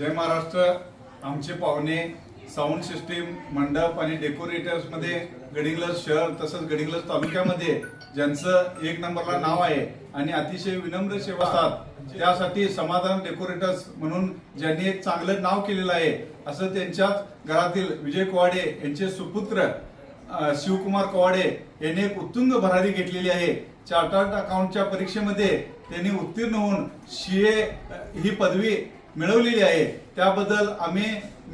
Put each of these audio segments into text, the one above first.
जय महाराष्ट्र. आमचे पाहुणे sound system मंडप आणि डेकोरेटर्समध्ये गडिंग्लज शहर तसंच गडिंग्लज तालुक्यामध्ये ज्यांचं एक नंबरला नाव आहे आणि अतिशय विनम्र सेवा असतात त्यासाठी समाधान डेकोरेटर्स म्हणून ज्यांनी एक चांगलं नाव केलेलं आहे असं त्यांच्याच घरातील विजय कोवाडे यांचे सुपुत्र शिवकुमार कवाडे यांनी एक उत्तुंग भरारी घेतलेली आहे. चार्टर्ड अकाउंटच्या परीक्षेमध्ये त्यांनी उत्तीर्ण होऊन सी ए ही पदवी मिळवलेली आहे. त्याबद्दल आम्ही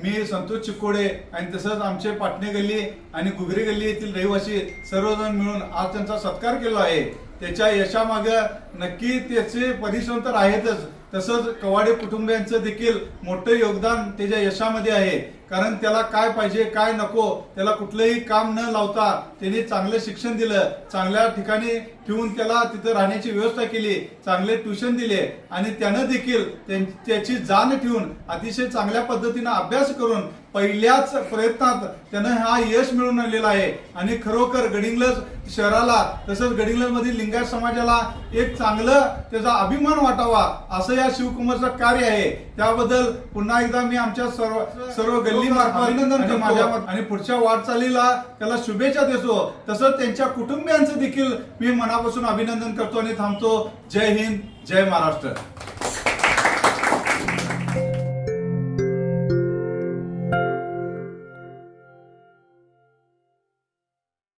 मी संतोष चिकोडे आणि तसंच आमचे पाटणे गल्ली आणि गुगरी गल्ली येथील रहिवासी सर्वजण मिळून आज त्यांचा सत्कार केला आहे. त्याच्या यशामागे नक्की त्याचे परिश्रम तर आहेतच. तसंच कवाडे कुटुंबियांचं देखील मोठं योगदान त्याच्या यशामध्ये आहे. कारण त्याला काय पाहिजे काय नको त्याला कुठलंही काम न लावता त्याने चांगलं शिक्षण दिलं. चांगल्या ठिकाणी ठेवून त्याला तिथं राहण्याची व्यवस्था केली. चांगले ट्युशन दिले. आणि त्यानं देखील त्यां- त्याची जाण ठेवून अतिशय चांगल्या पद्धतीनं अभ्यास करून पहिल्याच प्रयत्नात त्यानं हा यश मिळवून आणलेला आहे. आणि खरोखर गडिंग्लज शहराला तसंच गडिंग्लज मधील लिंगायत समाजाला एक चांगलं त्याचा अभिमान वाटावा असं या शिवकुमारचं कार्य आहे. त्याबद्दल पुन्हा एकदा मी आमच्या सर्व सर्व गल्ली अभिनंदन माझ्या आणि पुढच्या वाटचालीला त्याला शुभेच्छा देतो. तसंच त्यांच्या कुटुंबियांचं देखील मी मनापासून अभिनंदन करतो आणि थांबतो. जय हिंद जय महाराष्ट्र.